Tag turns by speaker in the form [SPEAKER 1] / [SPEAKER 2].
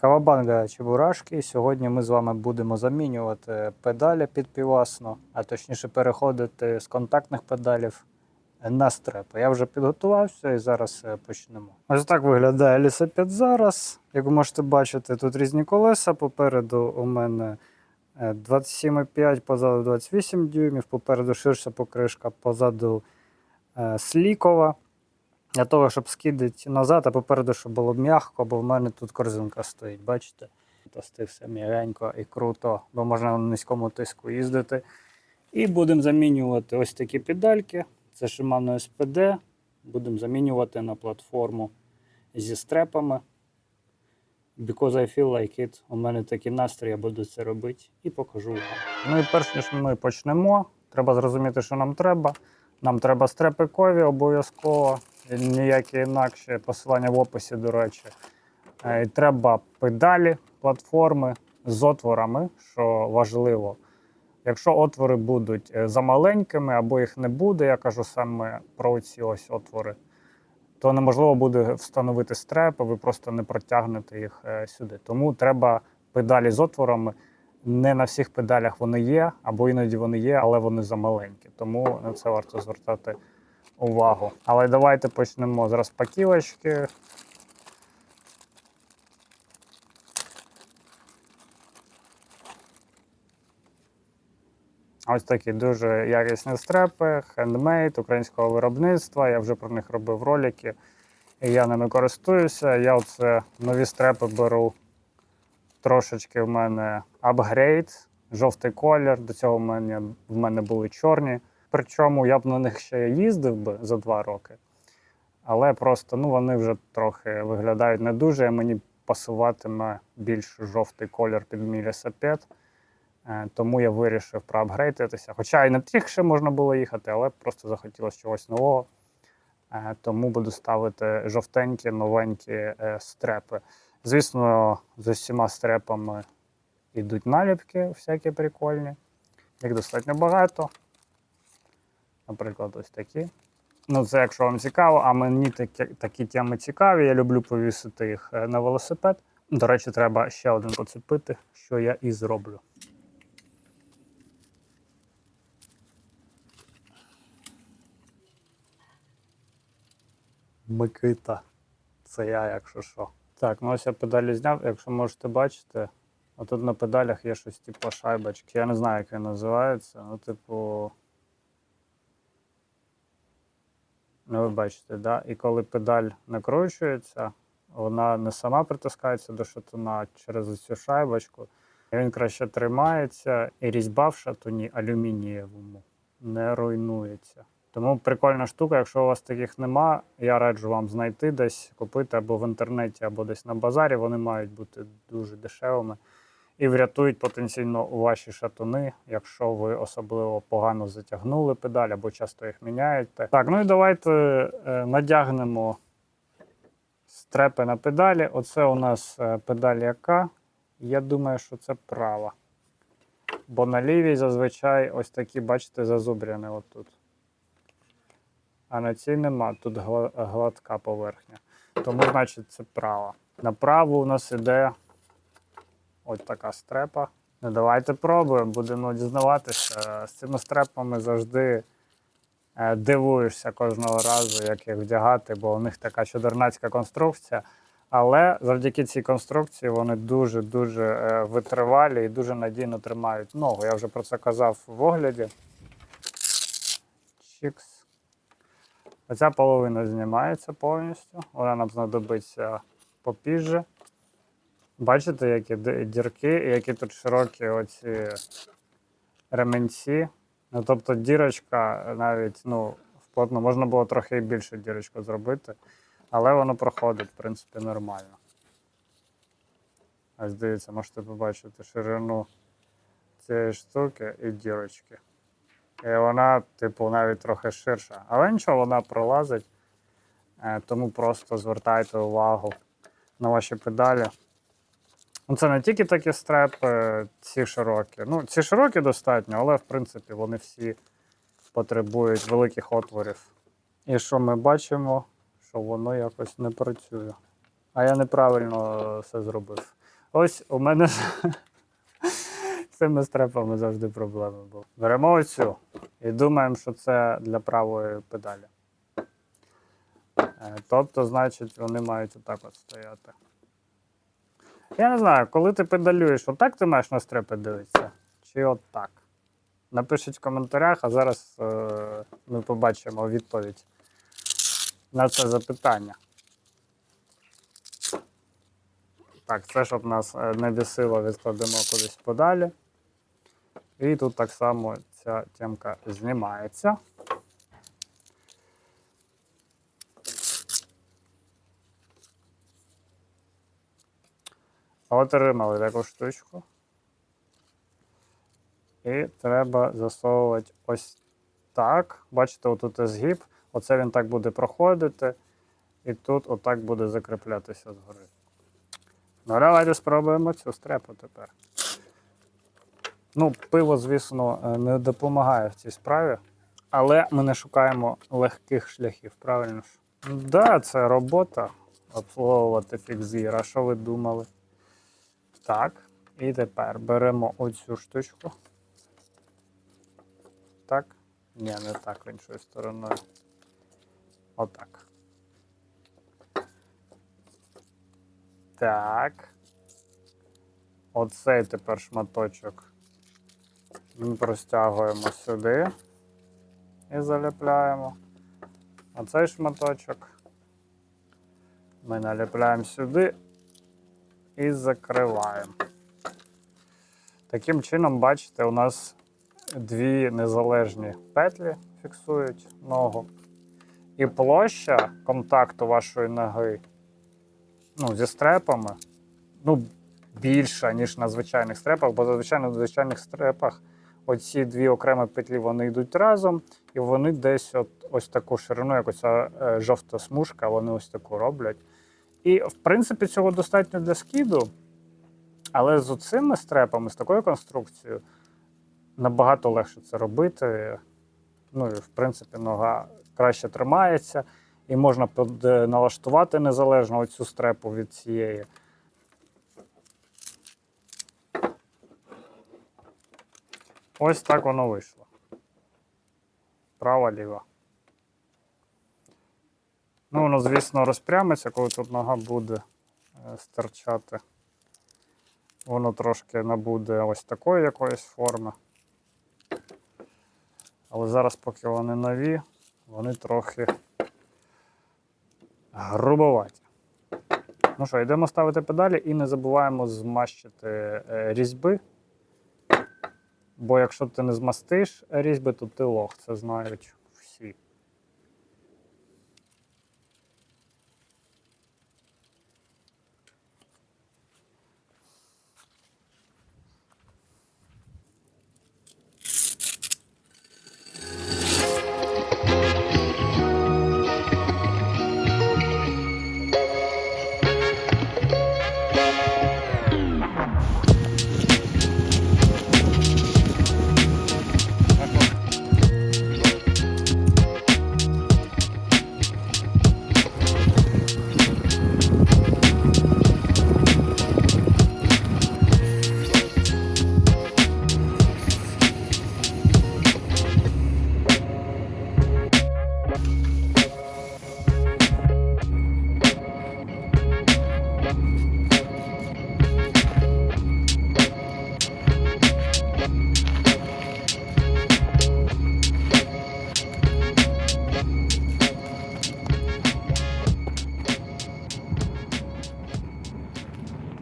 [SPEAKER 1] Кавабанга Чебурашки. Сьогодні ми з вами будемо замінювати педалі під півасну, а точніше переходити з контактних педалів на стрепи. Я вже підготувався і зараз е, почнемо. Ось так виглядає лісопед зараз. Як ви можете бачити, тут різні колеса. Попереду у мене е, 27,5, позаду 28 дюймів, попереду ширша покришка, позаду е, слікова. Для того, щоб скидати назад, а попереду, щоб було м'яко, бо в мене тут корзинка стоїть, бачите? Тости все м'ягенько і круто, бо можна на низькому тиску їздити. І будемо замінювати ось такі педальки. Це Shimano SPD. Будемо замінювати на платформу зі стрепами. Because I feel like it. У мене такий настрій, я буду це робити і покажу вам. Ну і перш ніж ми почнемо, треба зрозуміти, що нам треба. Нам треба стрепи кові обов'язково, і ніякі інакші посилання в описі, до речі. Е, І треба педалі, платформи з отворами, що важливо. Якщо отвори будуть е, замаленькими або їх не буде, я кажу саме про ці ось отвори, то неможливо буде встановити стрепи, ви просто не протягнете їх е, сюди. Тому треба педалі з отворами. Не на всіх педалях вони є, або іноді вони є, але вони замаленькі. Тому на це варто звертати увагу. Але давайте почнемо з розпаківочки. Ось такі дуже якісні стрепи, хендмейд українського виробництва. Я вже про них робив ролики. І я ними користуюся. Я оце нові стрепи беру трошечки в мене апгрейд, жовтий колір. До цього в мене, в мене були чорні. Причому я б на них ще їздив би за два роки. Але просто ну, вони вже трохи виглядають не дуже, і мені пасуватиме більш жовтий колір під мій лісопед. Е, Тому я вирішив проапгрейдитися. Хоча і на тих ще можна було їхати, але просто захотілося чогось нового. Е, Тому буду ставити жовтенькі, новенькі е, стрепи. Звісно, з усіма стрепами йдуть наліпки всякі прикольні. Їх достатньо багато. Наприклад, ось такі. Ну, це якщо вам цікаво, а мені такі, такі теми цікаві. Я люблю повісити їх е, на велосипед. До речі, треба ще один поцепити, що я і зроблю. Микита. Це я, якщо що. Так, ну ось я педалі зняв. Якщо можете бачити, отут на педалях є щось типу шайбочки. Я не знаю, як він називається. Ну, типу. Ну, ви бачите, да? І коли педаль накручується, вона не сама притискається до шатуна через цю шайбочку. Він краще тримається, і різьба в шатуні алюмінієвому не руйнується. Тому прикольна штука, якщо у вас таких нема, я раджу вам знайти десь, купити або в інтернеті, або десь на базарі. Вони мають бути дуже дешевими і врятують потенційно ваші шатуни, якщо ви особливо погано затягнули педаль або часто їх міняєте. Так, ну і давайте е, надягнемо стрепи на педалі. Оце у нас е, педаль яка. Я думаю, що це права. Бо на лівій зазвичай ось такі, бачите, зазубряні отут. А на цій нема, тут гладка поверхня. Тому, значить, це права. На праву у нас іде ось така стрепа. Ну, давайте пробуємо, будемо дізнаватися. З цими стрепами завжди е, дивуєшся кожного разу, як їх вдягати, бо у них така чудернацька конструкція. Але завдяки цій конструкції вони дуже-дуже е, витривалі і дуже надійно тримають ногу. Я вже про це казав в огляді. Чікс. Оця половина знімається повністю. Вона нам знадобиться попізже. Бачите, які дірки і які тут широкі оці ременці. Ну, тобто дірочка навіть ну, вплотно можна було трохи і більше дірочку зробити, але воно проходить, в принципі, нормально. Ось дивіться, можете побачити ширину цієї штуки і дірочки. І вона, типу, навіть трохи ширша. Але нічого, вона пролазить. Е, Тому просто звертайте увагу на ваші педалі. Ну, це не тільки такі стрепи, ці широкі. Ну, ці широкі достатньо, але в принципі вони всі потребують великих отворів. І що ми бачимо, що воно якось не працює. А я неправильно все зробив. Ось у мене з цими стрепами завжди проблеми були. Беремо оцю і думаємо, що це для правої педалі. Е, Тобто, значить, вони мають отак от стояти. Я не знаю, коли ти педалюєш, отак ти маєш на стрепи дивитися? Чи отак? Напишіть в коментарях, а зараз е, ми побачимо відповідь на це запитання. Так, це щоб нас е, не бісило, відкладемо кудись подалі. І тут так само ця темка знімається. Отримали таку штучку. І треба засовувати ось так. Бачите, отут згиб. Оце він так буде проходити. І тут отак буде закріплятися згори. Ну, давайте спробуємо цю стрепу тепер. Ну, пиво, звісно, е, не допомагає в цій справі, але ми не шукаємо легких шляхів, правильно ж? Так, да, це робота обслуговувати фікзір. А що ви думали? Так. І тепер беремо оцю штучку. Так. Ні, не так іншою стороною. Отак. Так. Оцей тепер шматочок ми простягуємо сюди і заліпляємо. Оцей шматочок ми наліпляємо сюди і закриваємо. Таким чином, бачите, у нас дві незалежні петлі фіксують ногу. І площа контакту вашої ноги ну, зі стрепами ну, більша, ніж на звичайних стрепах, бо зазвичай на звичайних стрепах оці дві окремі петлі вони йдуть разом, і вони десь от, ось таку ширину, як оця е, жовта смужка, вони ось таку роблять. І, в принципі, цього достатньо для скіду, але з оцими стрепами, з такою конструкцією, набагато легше це робити. Ну і в принципі нога краще тримається, і можна е, налаштувати незалежно оцю стрепу від цієї. Ось так воно вийшло. Права ліва. Ну, звісно, розпрямиться, коли тут нога буде е, стирчати. Воно трошки набуде ось такої якоїсь форми. Але зараз, поки вони нові, вони трохи грубоваті. Ну що, йдемо ставити педалі і не забуваємо змащити е, різьби. Бо якщо ти не змастиш різьби, то ти лох, це знають. you